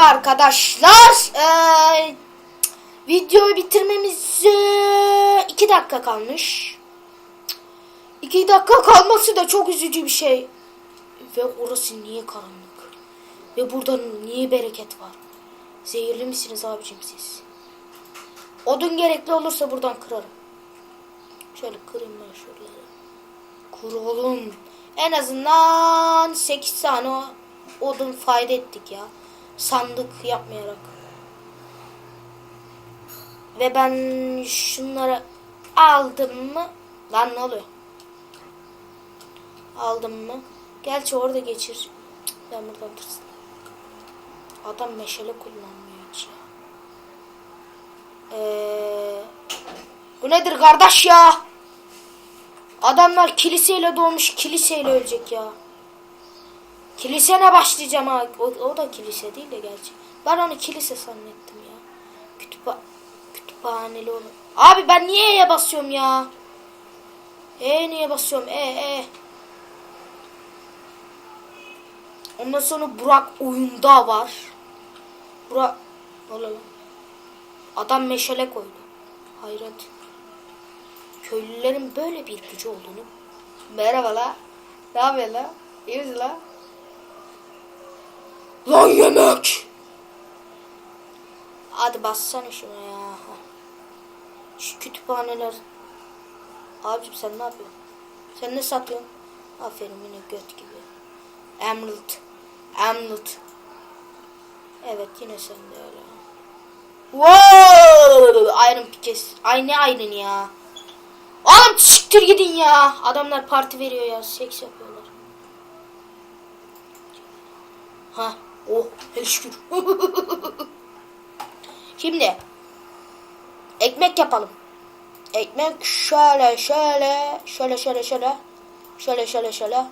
mi arkadaşlar? Ee, videoyu bitirmemize 2 dakika kalmış. 2 dakika kalması da çok üzücü bir şey. Ve orası niye karanlık? Ve burada niye bereket var? Zehirli misiniz abicim siz? Odun gerekli olursa buradan kırarım. Şöyle kırayım ben şuraları. Kurulun. En azından 8 tane odun fayda ettik ya. Sandık yapmayarak. Ve ben şunları aldım mı? Lan ne oluyor? Aldım mı? Gerçi orada geçir. Ben buradan tırsın. Adam meşale kullanmıyor hiç. Ee, bu nedir kardeş ya? Adamlar kiliseyle doğmuş kiliseyle ölecek ya. Kilisene başlayacağım ha. O, o da kilise değil de gerçi. Ben onu kilise zannettim ya. Kütüpha kütüphaneli onu. Abi ben niye E'ye basıyorum ya? E niye basıyorum? E e. Ondan sonra Burak oyunda var. Burak lan? Adam meşale koydu. Hayret. Köylülerin böyle bir gücü olduğunu. Merhaba la. Ne yapıyorsun la? İyi misin la? Lan yemek! Hadi bassana şuna ya. Şu kütüphaneler. Abicim sen ne yapıyorsun? Sen ne satıyorsun? Aferin yine göt gibi. Emerald. Emerald. Evet yine sen de öyle. Wow! Iron Pickes. Ay ne Iron ya. Oğlum siktir gidin ya. Adamlar parti veriyor ya. Seks yapıyorlar. Ha. Oh. Hele şükür. Şimdi. Ekmek yapalım. Ekmek şöyle şöyle şöyle şöyle şöyle şöyle şöyle şöyle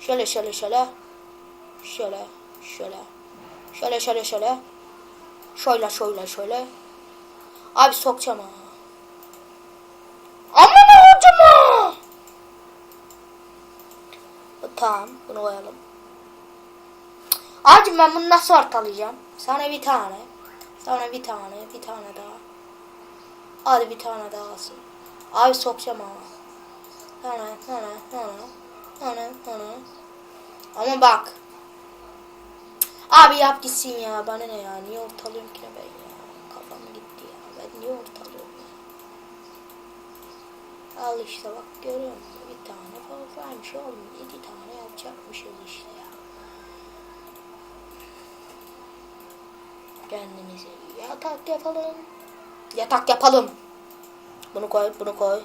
şöyle şöyle şöyle şöyle şöyle şöyle şöyle şöyle şöyle şöyle şöyle abi sokacağım ha aman hocam ha tamam bunu koyalım Abicim ben bunu nasıl ortalayacağım sana bir tane sana bir tane bir tane daha Hadi bir tane daha alsın. Abi sokacağım ama. Ana, ana, ana, ana, ana. Ama bak. Abi yap gitsin ya. Bana ne ya? Niye ortalıyorum ki ben ya? Kafam gitti ya. Ben niye ortalıyorum ya? Al işte bak görüyor? Bir tane fazlaymış oğlum. Yedi tane yapacakmışız işte ya. Kendimize yatak yapalım. Yatak yapalım. Bunu koy, bunu koy.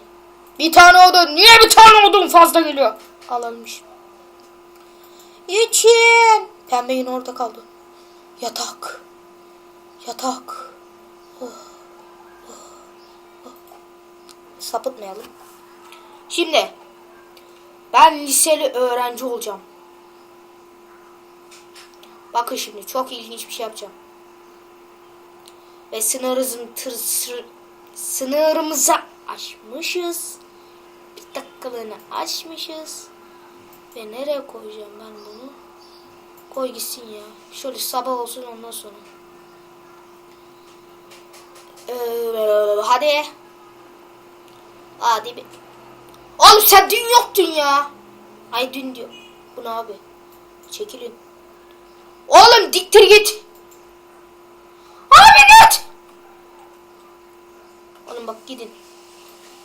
Bir tane odun. Niye bir tane odun fazla geliyor? Alınmış. İçin. Pembe yine orada kaldı. Yatak. Yatak. Oh, oh, oh. Sapıtmayalım. Şimdi. Ben liseli öğrenci olacağım. Bakın şimdi çok ilginç bir şey yapacağım ve sınırımızın tır, sır, sınırımızı aşmışız. Bir dakikalığını aşmışız. Ve nereye koyacağım ben bunu? Koy gitsin ya. Şöyle sabah olsun ondan sonra. Ee, hadi. Hadi bir. Oğlum sen dün yoktun ya. Ay dün diyor. Bu ne abi? Çekilin. Oğlum diktir git. Abi git. Bak gidin.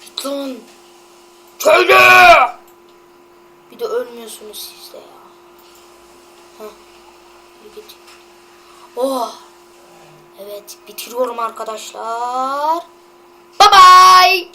Git lan. Köylü. Bir de ölmüyorsunuz siz de ya. Heh. Bir git. Oh. Evet bitiriyorum arkadaşlar. Bye bye.